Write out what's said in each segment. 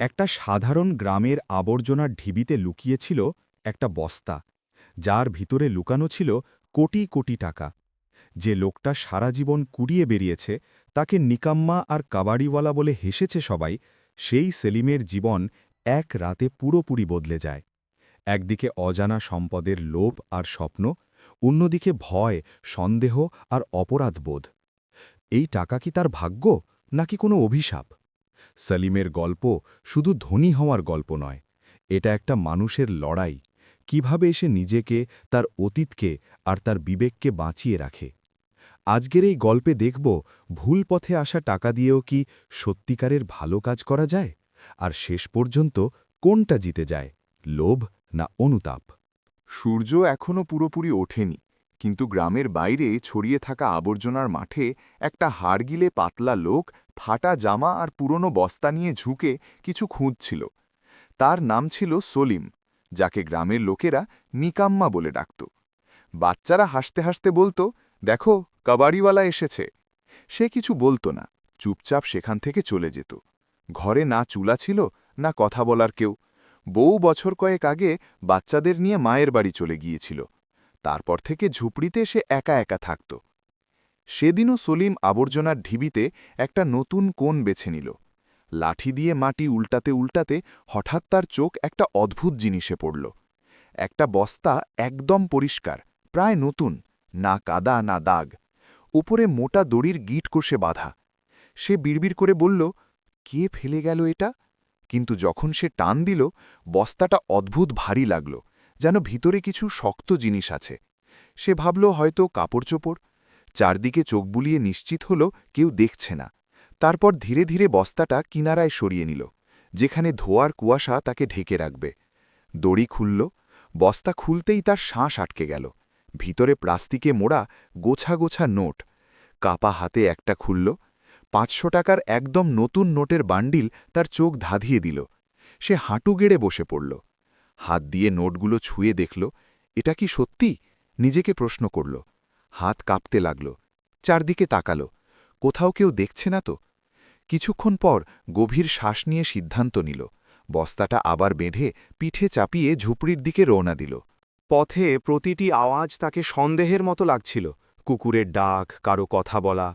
একটা সাধারণ গ্রামের আবর্জনার ঢিবিতে লুকিয়েছিল একটা বস্তা, যার ভিতরে লুকানো ছিল কোটি কোটি টাকা। যে লোকটা সারা জীবন কুড়িয়ে বেরিয়েছে, তাকে নিকাম্মা আর কাবাড়িওয়ালা বলে হেসেছে সবাই, সেই সেলিমের জীবন এক রাতে পুরোপুরি বদলে যায়। একদিকে অজানা সম্পদের লোভ আর স্বপ্ন, অন্যদিকে ভয়, সন্দেহ আর অপরাধবোধ। এই টাকা কি তার ভাগ্য, নাকি কোনো অভিশাপ? সলিমের গল্প শুধু ধনী হওয়ার গল্প নয়, এটা একটা মানুষের লড়াই, কীভাবে এসে নিজেকে, তার অতীতকে আর তার বিবেককে বাঁচিয়ে রাখে। আজকের এই গল্পে দেখব, ভুল পথে আসা টাকা দিয়েও কি সত্যিকারের ভালো কাজ করা যায়? আর শেষ পর্যন্ত কোনটা জিতে যায়, লোভ না অনুতাপ? সূর্য এখনও পুরোপুরি ওঠেনি। কিন্তু গ্রামের বাইরে ছড়িয়ে থাকা আবর্জনার মাঠে একটা হাড়গিলে পাতলা লোক ফাটা জামা আর পুরনো বস্তা নিয়ে ঝুঁকে কিছু খুঁজছিল। তার নাম ছিল সলিম, যাকে গ্রামের লোকেরা নিকাম্মা বলে ডাকত। বাচ্চারা হাসতে হাসতে বলতো, দেখো, কাবাড়িওয়ালা এসেছে। সে কিছু বলতো না, চুপচাপ সেখান থেকে চলে যেত। ঘরে না চুলা ছিল, না কথা বলার কেউ। বউ বছর কয়েক আগে বাচ্চাদের নিয়ে মায়ের বাড়ি চলে গিয়েছিল। তারপর থেকে ঝুপড়িতে সে একা একা থাকত। সেদিনও সলিম আবর্জনার ঢিবিতে একটা নতুন কোণ বেছে নিল। লাঠি দিয়ে মাটি উল্টাতে উল্টাতে হঠাৎ তার চোখ একটা অদ্ভুত জিনিসে পড়ল। একটা বস্তা একদম পরিষ্কার, প্রায় নতুন, না কাদা, না দাগ। উপরে মোটা দড়ির গিট কষে বাঁধা। সে বিড়বিড় করে বলল, কে ফেলে গেল এটা? কিন্তু যখন সে টান দিল, বস্তাটা অদ্ভুত ভারী লাগল। যেন ভিতরে কিছু শক্ত জিনিস আছে। সে ভাবল হয়তো কাপড় চোপড় চারদিকে চোখ বুলিয়ে নিশ্চিত হল কেউ দেখছে না। তারপর ধীরে ধীরে বস্তাটা কিনারায় সরিয়ে নিল, যেখানে ধোয়ার কুয়াশা তাকে ঢেকে রাখবে। দড়ি খুলল, বস্তা খুলতেই তার শ্বাস আটকে গেল। ভিতরে প্লাস্টিকে মোড়া গোছা গোছা নোট। কাপা হাতে একটা খুলল, পাঁচশো টাকার একদম নতুন নোটের বান্ডিল তার চোখ ধাঁধিয়ে দিল। সে হাঁটু গেড়ে বসে পড়ল। হাত দিয়ে নোটগুলো ছুঁয়ে দেখল, এটা কি সত্যি? নিজেকে প্রশ্ন করল। হাত কাঁপতে লাগল, চারদিকে তাকালো, কোথাও কেউ দেখছে না তো। কিছুক্ষণ পর গভীর শ্বাস নিয়ে সিদ্ধান্ত নিল, বস্তাটা আবার বেঁধে পিঠে চাপিয়ে ঝুপড়ির দিকে রওনা দিল। পথে প্রতিটি আওয়াজ তাকে সন্দেহের মতো লাগছিল, কুকুরের ডাক, কারও কথা বলা।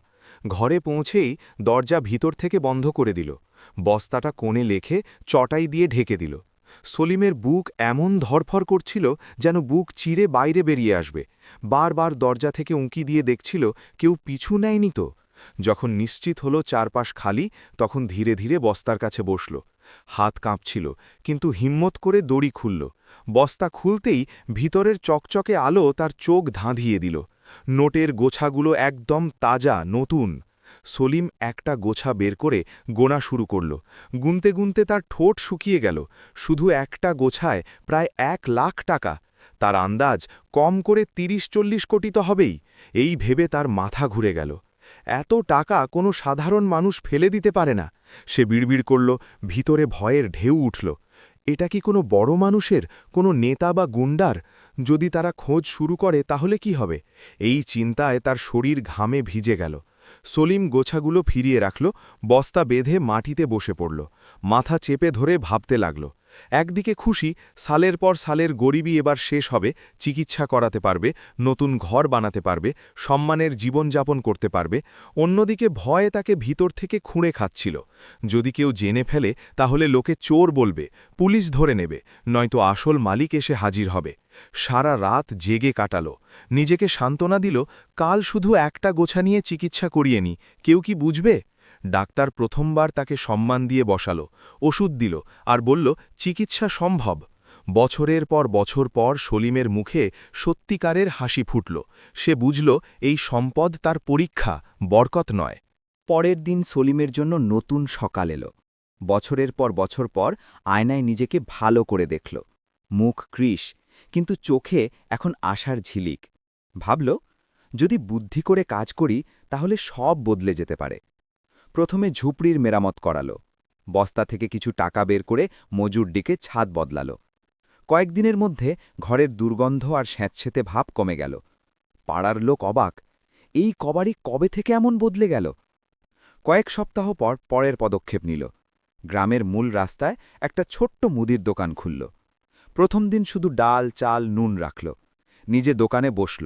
ঘরে পৌঁছেই দরজা ভিতর থেকে বন্ধ করে দিল, বস্তাটা কোণে লেখে চটাই দিয়ে ঢেকে দিল। সলিমের বুক এমন ধরফর করছিল যেন বুক চিরে বাইরে বেরিয়ে আসবে। বারবার দরজা থেকে উঁকি দিয়ে দেখছিল কেউ পিছু নেয়নি তো। যখন নিশ্চিত হলো চারপাশ খালি, তখন ধীরে ধীরে বস্তার কাছে বসল। হাত কাঁপছিল, কিন্তু হিম্মত করে দড়ি খুলল। বস্তা খুলতেই ভিতরের চকচকে আলো তার চোখ ধাঁধিয়ে দিল। নোটের গোছাগুলো একদম তাজা, নতুন। সলিম একটা গোছা বের করে গোনা শুরু করল। গুনতে গুনতে তার ঠোঁট শুকিয়ে গেল। শুধু একটা গোছায় প্রায় এক লাখ টাকা। তার আন্দাজ কম করে তিরিশ চল্লিশ কোটি তো হবেই। এই ভেবে তার মাথা ঘুরে গেল। এত টাকা কোনো সাধারণ মানুষ ফেলে দিতে পারে না। সে বিড়বিড় করল, ভিতরে ভয়ের ঢেউ উঠল। এটা কি কোনো বড় মানুষের, কোনো নেতা বা গুন্ডার? যদি তারা খোঁজ শুরু করে তাহলে কি হবে? এই চিন্তায় তার শরীর ঘামে ভিজে গেল। সলিম গোছাগুলো ফিরিয়ে রাখল বস্তা বেঁধে মাটিতে বসে পড়ল। মাথা চেপে ধরে ভাবতে লাগল। একদিকে খুশি, সালের পর সালের গরিবই এবার শেষ হবে, চিকিৎসা করাতে পারবে, নতুন ঘর বানাতে পারবে, সম্মানের জীবনযাপন করতে পারবে, অন্যদিকে ভয়ে তাকে ভিতর থেকে খুঁড়ে খাচ্ছিল। যদি কেউ জেনে ফেলে, তাহলে লোকে চোর বলবে, পুলিশ ধরে নেবে, নয়তো আসল মালিক এসে হাজির হবে। সারা রাত জেগে কাটালো। নিজেকে সান্ত্বনা দিল, কাল শুধু একটা গোছা নিয়ে চিকিৎসা করিয়ে নি, কেউ কি বুঝবে? ডাক্তার প্রথমবার তাকে সম্মান দিয়ে বসালো, ওষুধ দিল আর বলল, চিকিৎসা সম্ভব। বছরের পর বছর পর সলিমের মুখে সত্যিকারের হাসি ফুটল। সে বুঝল, এই সম্পদ তার পরীক্ষা, বরকত নয়। পরের দিন সলিমের জন্য নতুন সকাল এলো। বছরের পর বছর পর আয়নায় নিজেকে ভালো করে দেখল। মুখ কৃষ কিন্তু চোখে এখন আশার ঝিলিক। ভাবল, যদি বুদ্ধি করে কাজ করি, তাহলে সব বদলে যেতে পারে। প্রথমে ঝুপড়ির মেরামত করালো। বস্তা থেকে কিছু টাকা বের করে মজুর ডিকে ছাদ বদলাল। কয়েকদিনের মধ্যে ঘরের দুর্গন্ধ আর স্যাঁতসেতে ভাব কমে গেল। পাড়ার লোক অবাক, এই কবাড়ি কবে থেকে এমন বদলে গেল? কয়েক সপ্তাহ পর পরের পদক্ষেপ নিল। গ্রামের মূল রাস্তায় একটা ছোট্ট মুদির দোকান খুলল। প্রথম দিন শুধু ডাল, চাল, নুন রাখল। নিজে দোকানে বসল।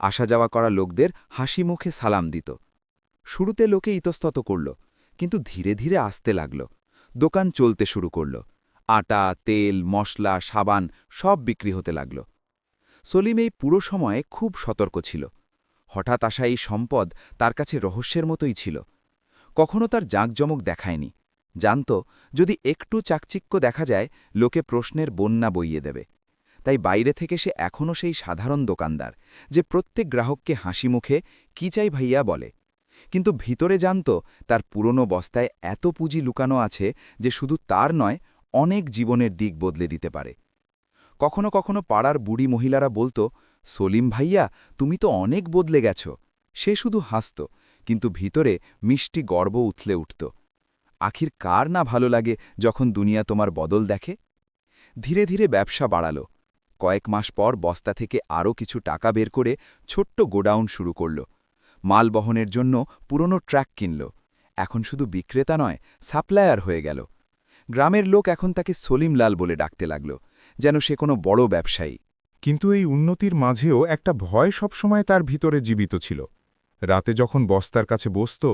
আসা যাওয়া করা লোকদের হাসি মুখে সালাম দিত। শুরুতে লোকে ইতস্তত করল, কিন্তু ধীরে ধীরে আসতে লাগল। দোকান চলতে শুরু করল। আটা, তেল, মশলা, সাবান সব বিক্রি হতে লাগল। সলিম এই পুরো সময়ে খুব সতর্ক ছিল। হঠাৎ আসা এই সম্পদ তার কাছে রহস্যের মতোই ছিল। কখনো তার জাঁকজমক দেখায়নি। জানত, যদি একটু চাকচিক্য দেখা যায়, লোকে প্রশ্নের বন্যা বইয়ে দেবে। তাই বাইরে থেকে সে এখনও সেই সাধারণ দোকানদার, যে প্রত্যেক গ্রাহককে হাসি মুখে, কি চাই ভাইয়া? বলে। কিন্তু ভিতরে জানত তার পুরনো বস্তায় এত পুঁজি লুকানো আছে যে শুধু তার নয়, অনেক জীবনের দিক বদলে দিতে পারে। কখনো কখনো পাড়ার বুড়ি মহিলারা বলতো, সলিম ভাইয়া, তুমি তো অনেক বদলে গেছ। সে শুধু হাসত, কিন্তু ভিতরে মিষ্টি গর্ব উথলে উঠত। আখির কার না ভালো লাগে যখন দুনিয়া তোমার বদল দেখে? ধীরে ধীরে ব্যবসা বাড়াল। কয়েক মাস পর বস্তা থেকে আরও কিছু টাকা বের করে ছোট্ট গোডাউন শুরু করল। মাল বহনের জন্য পুরনো ট্র্যাক কিনল। এখন শুধু বিক্রেতা নয়, সাপ্লায়ার হয়ে গেল। গ্রামের লোক এখন তাকে সলিম লাল বলে ডাকতে লাগল, যেন সে কোনো বড় ব্যবসায়ী। কিন্তু এই উন্নতির মাঝেও একটা ভয় সবসময় তার ভিতরে জীবিত ছিল। রাতে যখন বস্তার কাছে বসত,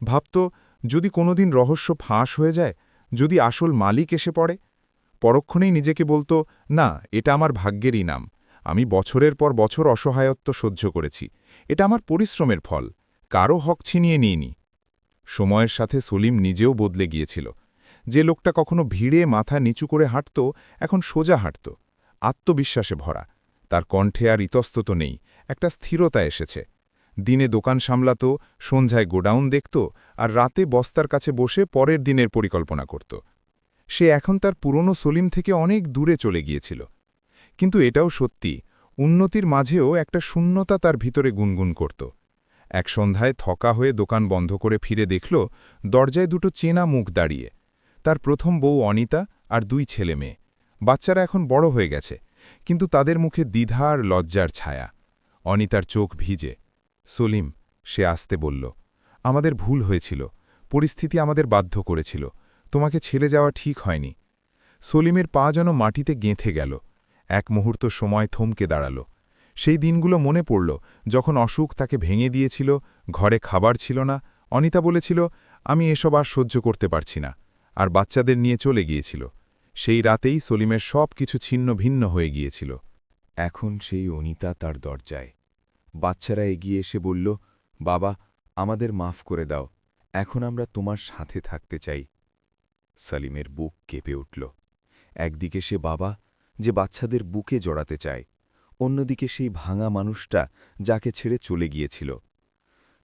ভাবত, যদি কোনোদিন রহস্য ফাঁস হয়ে যায়, যদি আসল মালিক এসে পড়ে। পরক্ষণেই নিজেকে বলতো, না, এটা আমার ভাগ্যেরই নাম। আমি বছরের পর বছর অসহায়ত্ব সহ্য করেছি। এটা আমার পরিশ্রমের ফল, কারও হক ছিনিয়ে নিইনি। সময়ের সাথে সলিম নিজেও বদলে গিয়েছিল। যে লোকটা কখনো ভিড়ে মাথা নিচু করে হাঁটত, এখন সোজা হাঁটত। আত্মবিশ্বাসে ভরা। তার কণ্ঠে আর ইতস্তত নেই, একটা স্থিরতা এসেছে। দিনে দোকান সামলাত, সন্ধ্যায় গোডাউন দেখত আর রাতে বস্তার কাছে বসে পরের দিনের পরিকল্পনা করত। সে এখন তার পুরনো সলিম থেকে অনেক দূরে চলে গিয়েছিল। কিন্তু এটাও সত্যি উন্নতির মাঝেও একটা শূন্যতা তার ভিতরে গুনগুন করত। এক সন্ধ্যায় থকা হয়ে দোকান বন্ধ করে ফিরে দেখল, দরজায় দুটো চেনা মুখ দাঁড়িয়ে। তার প্রথম বউ অনিতা আর দুই ছেলে মেয়ে। বাচ্চারা এখন বড় হয়ে গেছে, কিন্তু তাদের মুখে দ্বিধা আর লজ্জার ছায়া। অনিতার চোখ ভিজে। সলিম, সে আসতে বলল, আমাদের ভুল হয়েছিল, পরিস্থিতি আমাদের বাধ্য করেছিল, তোমাকে ছেড়ে যাওয়া ঠিক হয়নি। সলিমের পা যেন মাটিতে গেঁথে গেল। এক মুহূর্ত সময় থমকে দাঁড়াল। সেই দিনগুলো মনে পড়ল, যখন অসুখ তাকে ভেঙে দিয়েছিল, ঘরে খাবার ছিল না, অনিতা বলেছিল, আমি এসব আর সহ্য করতে পারছি না। আর বাচ্চাদের নিয়ে চলে গিয়েছিল। সেই রাতেই সলিমের সব কিছু ছিন্ন ভিন্ন হয়ে গিয়েছিল। এখন সেই অনিতা তার দরজায়। বাচ্চারা এগিয়ে এসে বলল, বাবা, আমাদের মাফ করে দাও। এখন আমরা তোমার সাথে থাকতে চাই। সালিমের বুক কেঁপে উঠল। একদিকে সে, বাবা যে বাচ্চাদের বুকে জড়াতে চায়। অন্যদিকে সেই ভাঙা মানুষটা যাকে ছেড়ে চলে গিয়েছিল।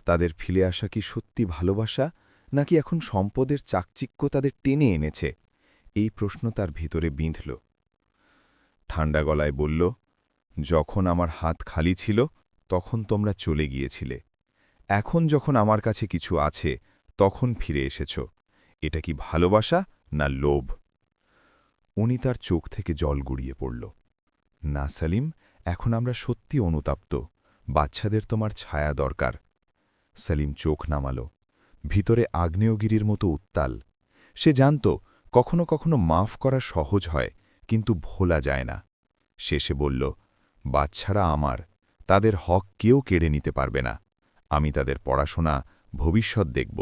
তাদের ফিরে আসা কি সত্যি ভালোবাসা, নাকি এখন সম্পদের চাকচিক্য তাদের টেনে এনেছে? এই প্রশ্ন তার ভিতরে বিঁধল। ঠান্ডা গলায় বলল, যখন আমার হাত খালি ছিল, তখন তোমরা চলে গিয়েছিলে। এখন যখন আমার কাছে কিছু আছে, তখন ফিরে এসেছ। এটা কি ভালোবাসা, না লোভ? উনি তার চোখ থেকে জল গড়িয়ে পড়ল। না, সালিম, এখন আমরা সত্যি অনুতাপ্ত। বাচ্চাদের তোমার ছায়া দরকার। সালিম চোখ নামাল। ভিতরে আগ্নেয়গিরির মতো উত্তাল। সে জানত, কখনো কখনো মাফ করা সহজ হয়, কিন্তু ভোলা যায় না। শেষে বলল, বাচ্চারা আমার, তাদের হক কেউ কেড়ে নিতে পারবে না। আমি তাদের পড়াশোনা, ভবিষ্যৎ দেখব।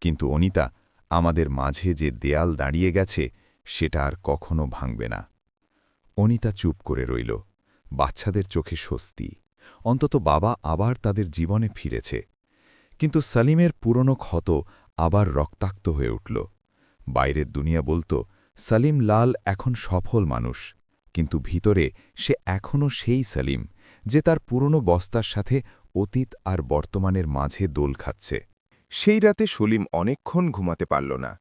কিন্তু অনিতা, আমাদের মাঝে যে দেয়াল দাঁড়িয়ে গেছে সেটা আর কখনো ভাঙবে না। অনিতা চুপ করে রইল। বাচ্চাদের চোখে স্বস্তি। অন্তত বাবা আবার তাদের জীবনে ফিরেছে। কিন্তু সালিমের পুরনো ক্ষত আবার রক্তাক্ত হয়ে উঠল। বাইরের দুনিয়া বলতো, সালিম লাল এখন সফল মানুষ। কিন্তু ভিতরে সে এখনও সেই সালিম, যে তার পুরনো বস্তার সাথে অতীত আর বর্তমানের মাঝে দোল খাচ্ছে। সেই রাতে সলিম অনেকক্ষণ ঘুমাতে পারল না।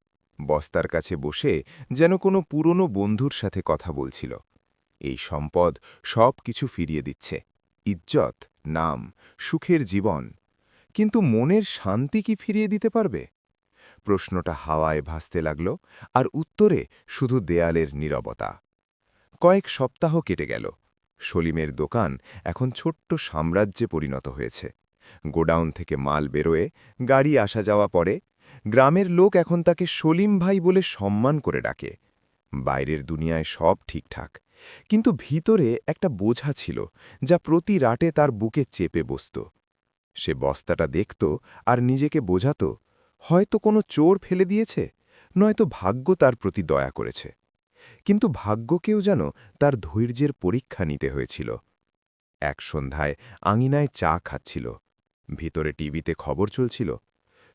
বস্তার কাছে বসে যেন কোনো পুরনো বন্ধুর সাথে কথা বলছিল। এই সম্পদ সব কিছু ফিরিয়ে দিচ্ছে। ইজ্জত, নাম, সুখের জীবন। কিন্তু মনের শান্তি কি ফিরিয়ে দিতে পারবে? প্রশ্নটা হাওয়ায় ভাসতে লাগল আর উত্তরে শুধু দেয়ালের নীরবতা। কয়েক সপ্তাহ কেটে গেল। সলিমের দোকান এখন ছোট্ট সাম্রাজ্যে পরিণত হয়েছে। গোডাউন থেকে মাল বেরোয়ে, গাড়ি আসা যাওয়া পরে গ্রামের লোক এখন তাকে সলিম ভাই বলে সম্মান করে ডাকে। বাইরের দুনিয়ায় সব ঠিকঠাক। কিন্তু ভিতরে একটা বোঝা ছিল যা প্রতি রাটে তার বুকে চেপে বসত। সে বস্তাটা দেখত আর নিজেকে বোঝাত, হয়তো কোনো চোর ফেলে দিয়েছে, নয়তো ভাগ্য তার প্রতি দয়া করেছে। কিন্তু ভাগ্যকেও যেন তার ধৈর্যের পরীক্ষা নিতে হয়েছিল। এক সন্ধ্যায় আঙিনায় চা খাচ্ছিল। ভিতরে টিভিতে খবর চলছিল।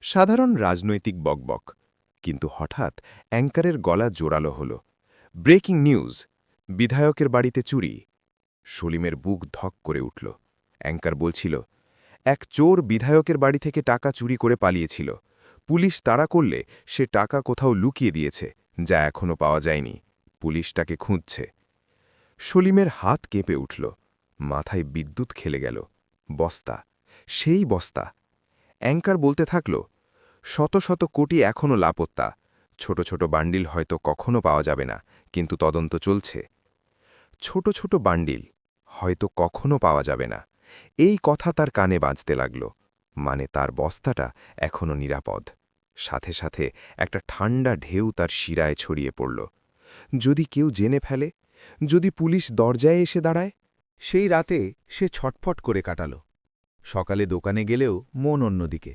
সাধারণ রাজনৈতিক বকবক। কিন্তু হঠাৎ অ্যাঙ্কারের গলা জোরালো হল। ব্রেকিং নিউজ, বিধায়কের বাড়িতে চুরি। সলিমের বুক ধক করে উঠল। অ্যাঙ্কার বলছিল, এক চোর বিধায়কের বাড়ি থেকে টাকা চুরি করে পালিয়েছিল। পুলিশ তাড়া করলে সে টাকা কোথাও লুকিয়ে দিয়েছে, যা এখনও পাওয়া যায়নি। পুলিশ তাকে খুঁজছে। সলিমের হাত কেঁপে উঠল। মাথায় বিদ্যুৎ খেলে গেল। বস্তা, সেই বস্তা অ্যাঙ্কার বলতে থাকল, শত শত কোটি এখনও লাপত্তা। ছোট ছোট বান্ডিল হয়তো কখনো পাওয়া যাবে না, কিন্তু তদন্ত চলছে। ছোট ছোট বান্ডিল হয়তো কখনো পাওয়া যাবে না। এই কথা তার কানে বাজতে লাগল মানে তার বস্তাটা এখনও নিরাপদ। সাথে সাথে একটা ঠান্ডা ঢেউ তার শিরায় ছড়িয়ে পড়ল। যদি কেউ জেনে ফেলে, যদি পুলিশ দরজায় এসে দাঁড়ায়, সেই রাতে সে ছটফট করে কাটাল। সকালে দোকানে গেলেও মন অন্যদিকে।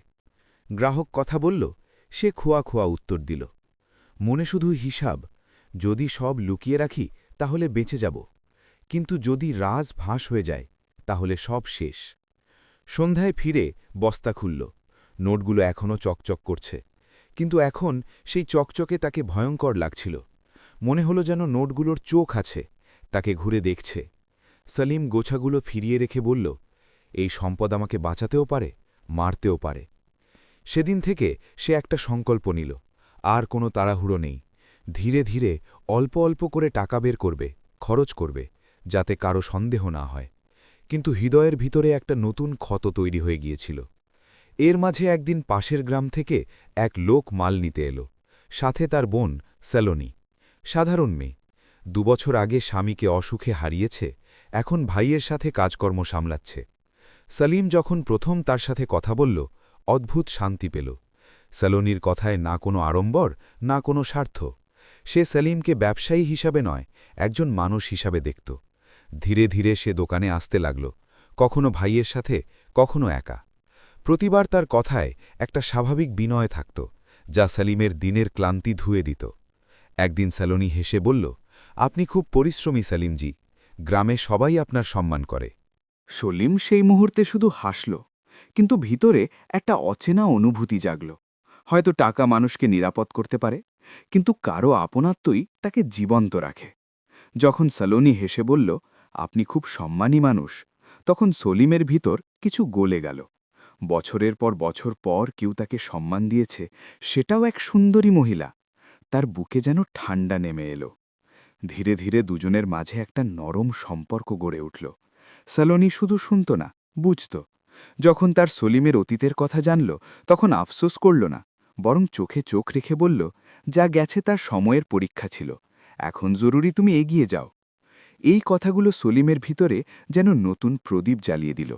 গ্রাহক কথা বলল, সে খোয়া খোয়া উত্তর দিল, মনে শুধু হিসাব, যদি সব লুকিয়ে রাখি তাহলে বেঁচে যাব, কিন্তু যদি রাজ ভাঁস হয়ে যায় তাহলে সব শেষ। সন্ধ্যায় ফিরে বস্তা খুলল, নোটগুলো এখনও চকচক করছে, কিন্তু এখন সেই চকচকে তাকে ভয়ঙ্কর লাগছিল, মনে হলো যেন নোটগুলোর চোখ আছে, তাকে ঘুরে দেখছে। সলিম গোছাগুলো ফিরিয়ে রেখে বলল এই সম্পদ আমাকে বাঁচাতেও পারে, মারতেও পারে। সেদিন থেকে সে একটা সংকল্প নিল, আর কোনো তাড়াহুড়ো নেই। ধীরে ধীরে অল্প অল্প করে টাকা বের করবে, খরচ করবে, যাতে কারও সন্দেহ না হয়। কিন্তু হৃদয়ের ভিতরে একটা নতুন ক্ষত তৈরি হয়ে গিয়েছিল। এর মাঝে একদিন পাশের গ্রাম থেকে এক লোক মাল নিতে এলো, সাথে তার বোন স্যালোনি সাধারণ মেয়ে। দুবছর আগে স্বামীকে অসুখে হারিয়েছে, এখন ভাইয়ের সাথে কাজকর্ম সামলাচ্ছে। সলিম যখন প্রথম তার সাথে কথা বলল, অদ্ভুত শান্তি পেল। স্যালোনির কথায় না কোনো আড়ম্বর, না কোনো স্বার্থ। সে সেলিমকে ব্যবসায়ী হিসাবে নয়, একজন মানুষ হিসাবে দেখত। ধীরে ধীরে সে দোকানে আসতে লাগল, কখনো ভাইয়ের সাথে, কখনো একা। প্রতিবার তার কথায় একটা স্বাভাবিক বিনয় থাকত, যা সেলিমের দিনের ক্লান্তি ধুয়ে দিত। একদিন স্যালোনি হেসে বলল, আপনি খুব পরিশ্রমী সেলিমজি, গ্রামে সবাই আপনার সম্মান করে। সলিম সেই মুহূর্তে শুধু হাসল, কিন্তু ভিতরে একটা অচেনা অনুভূতি জাগল। হয়তো টাকা মানুষকে নিরাপদ করতে পারে, কিন্তু কারও আপনাত্মই তাকে জীবন্ত রাখে। যখন সলোনি হেসে বলল, আপনি খুব সম্মানী মানুষ, তখন সলিমের ভিতর কিছু গলে গেল। বছরের পর বছর পর কেউ তাকে সম্মান দিয়েছে, সেটাও এক সুন্দরী মহিলা। তার বুকে যেন ঠান্ডা নেমে এলো। ধীরে ধীরে দুজনের মাঝে একটা নরম সম্পর্ক গড়ে উঠল। সালোনি শুধু শুনত না, বুঝত। যখন তার সলিমের অতীতের কথা জানল, তখন আফসোস করল না, বরং চোখে চোখ রেখে বলল, যা গেছে তার সময়ের পরীক্ষা ছিল, এখন জরুরি তুমি এগিয়ে যাও। এই কথাগুলো সলিমের ভিতরে যেন নতুন প্রদীপ জ্বালিয়ে দিল।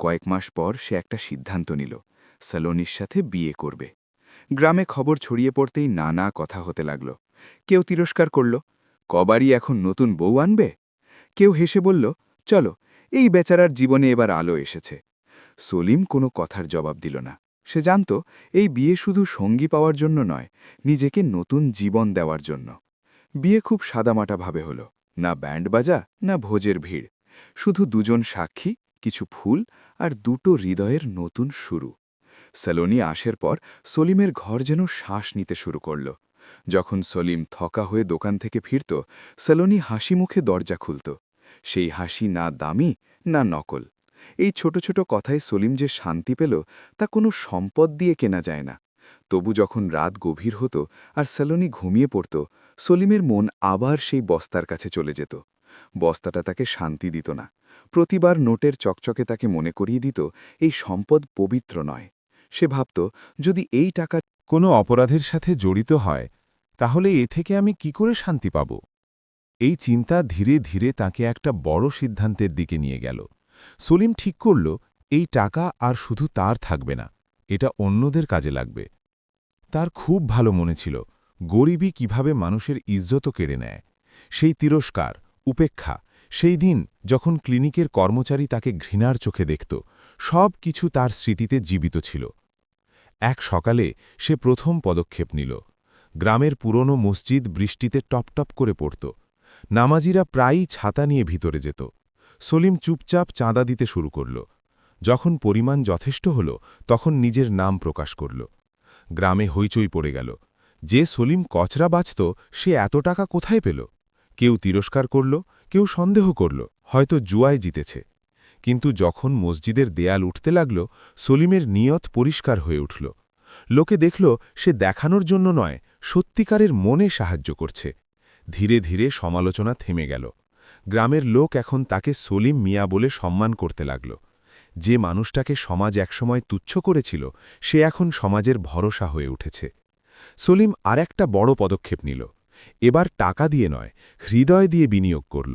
কয়েক মাস পর সে একটা সিদ্ধান্ত নিল, সালোনির সাথে বিয়ে করবে। গ্রামে খবর ছড়িয়ে পড়তেই নানা কথা হতে লাগল। কেউ তিরস্কার করল, কবারই এখন নতুন বউ আনবে? কেউ হেসে বলল, চলো এই বেচারার জীবনে এবার আলো এসেছে। সলিম কোনো কথার জবাব দিল না। সে জানত, এই বিয়ে শুধু সঙ্গী পাওয়ার জন্য নয়, নিজেকে নতুন জীবন দেওয়ার জন্য। বিয়ে খুব সাদামাটাভাবে হল, না ব্যান্ড বাজা, না ভোজের ভিড়। শুধু দুজন সাক্ষী, কিছু ফুল আর দুটো হৃদয়ের নতুন শুরু। সেলোনি আসের পর সলিমের ঘর যেন শ্বাস নিতে শুরু করল। যখন সলিম থকা হয়ে দোকান থেকে ফিরত সেলোনি হাসি মুখে দরজা খুলত। সেই হাসি না দামি, না নকল। এই ছোট ছোট কথায় সলিম যে শান্তি পেল, তা কোনো সম্পদ দিয়ে কেনা যায় না। তবু যখন রাত গভীর হতো আর সেলোনি ঘুমিয়ে পড়ত, সলিমের মন আবার সেই বস্তার কাছে চলে যেত। বস্তাটা তাকে শান্তি দিত না। প্রতিবার নোটের চকচকে তাকে মনে করিয়ে দিত, এই সম্পদ পবিত্র নয়। সে ভাবত, যদি এই টাকা কোনো অপরাধের সাথে জড়িত হয়, তাহলে এ থেকে আমি কি করে শান্তি পাব? এই চিন্তা ধীরে ধীরে তাকে একটা বড় সিদ্ধান্তের দিকে নিয়ে গেল। সলিম ঠিক করল, এই টাকা আর শুধু তার থাকবে না, এটা অন্যদের কাজে লাগবে। তার খুব ভালো মনে ছিল, গরিবই কীভাবে মানুষের ইজ্জত কেড়ে নেয়। সেই তিরস্কার, উপেক্ষা, সেই দিন যখন ক্লিনিকের কর্মচারী তাকে ঘৃণার চোখে দেখত, সব কিছু তার স্মৃতিতে জীবিত ছিল। এক সকালে সে প্রথম পদক্ষেপ নিল। গ্রামের পুরনো মসজিদ বৃষ্টিতে টপটপ করে পড়ত। নামাজিরা প্রায়ই ছাতা নিয়ে ভিতরে যেত। সলিম চুপচাপ চাঁদা দিতে শুরু করল। যখন পরিমাণ যথেষ্ট হল, তখন নিজের নাম প্রকাশ করল। গ্রামে হইচই পড়ে গেল। যে সলিম কচরা বাঁচত, সে এত টাকা কোথায় পেল? কেউ তিরস্কার করল, কেউ সন্দেহ করল, হয়তো জুয়ায় জিতেছে। কিন্তু যখন মসজিদের দেয়াল উঠতে লাগল, সলিমের নিয়ত পরিষ্কার হয়ে উঠল। লোকে দেখল, সে দেখানোর জন্য নয়, সত্যিকারের মনে সাহায্য করছে। ধীরে ধীরে সমালোচনা থেমে গেল। গ্রামের লোক এখন তাকে সলিম মিয়া বলে সম্মান করতে লাগল। যে মানুষটাকে সমাজ একসময় তুচ্ছ করেছিল, সে এখন সমাজের ভরসা হয়ে উঠেছে। সলিম আর একটা বড় পদক্ষেপ নিল। এবার টাকা দিয়ে নয়, হৃদয় দিয়ে বিনিয়োগ করল।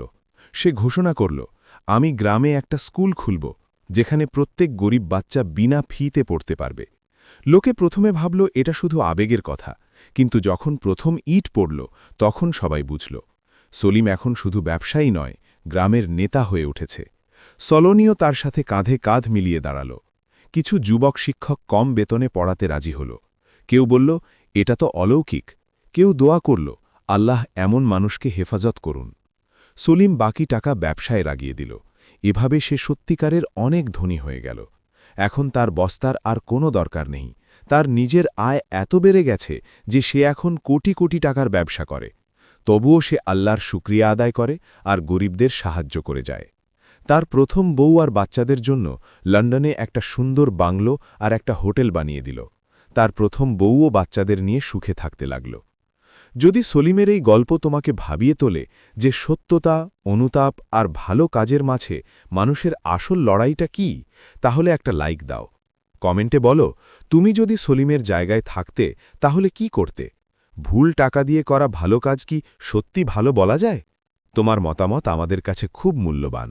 সে ঘোষণা করল, আমি গ্রামে একটা স্কুল খুলব, যেখানে প্রত্যেক গরিব বাচ্চা বিনা ফিতে পড়তে পারবে। লোকে প্রথমে ভাবল, এটা শুধু আবেগের কথা। কিন্তু যখন প্রথম ইট পড়ল, তখন সবাই বুঝল, সলিম এখন শুধু ব্যবসায়ী নয়, গ্রামের নেতা হয়ে উঠেছে। সলনীয় তার সাথে কাঁধে কাঁধ মিলিয়ে দাঁড়াল। কিছু যুবক শিক্ষক কম বেতনে পড়াতে রাজি হল। কেউ বলল, এটা তো অলৌকিক। কেউ দোয়া করল, আল্লাহ এমন মানুষকে হেফাজত করুন। সলিম বাকি টাকা ব্যবসায় লাগিয়ে দিল। এভাবে সে সত্যিকারের অনেক ধনী হয়ে গেল। এখন তার বস্তার আর কোনো দরকার নেই। তার নিজের আয় এত বেড়ে গেছে যে সে এখন কোটি কোটি টাকার ব্যবসা করে। তবুও সে আল্লাহর শুক্রিয়া আদায় করে আর গরিবদের সাহায্য করে যায়। তার প্রথম বউ আর বাচ্চাদের জন্য লন্ডনে একটা সুন্দর বাংলো আর একটা হোটেল বানিয়ে দিল। তার প্রথম বউ ও বাচ্চাদের নিয়ে সুখে থাকতে লাগল। যদি সলিমের এই গল্প তোমাকে ভাবিয়ে তোলে যে সত্যতা, অনুতাপ আর ভালো কাজের মাঝে মানুষের আসল লড়াইটা কি, তাহলে একটা লাইক দাও। কমেন্টে বলো, তুমি যদি সলিমের জায়গায় থাকতে, তাহলে কি করতে? ভুল টাকা দিয়ে করা ভালো কাজ কি সত্যি ভালো বলা যায়? তোমার মতামত আমাদের কাছে খুব মূল্যবান।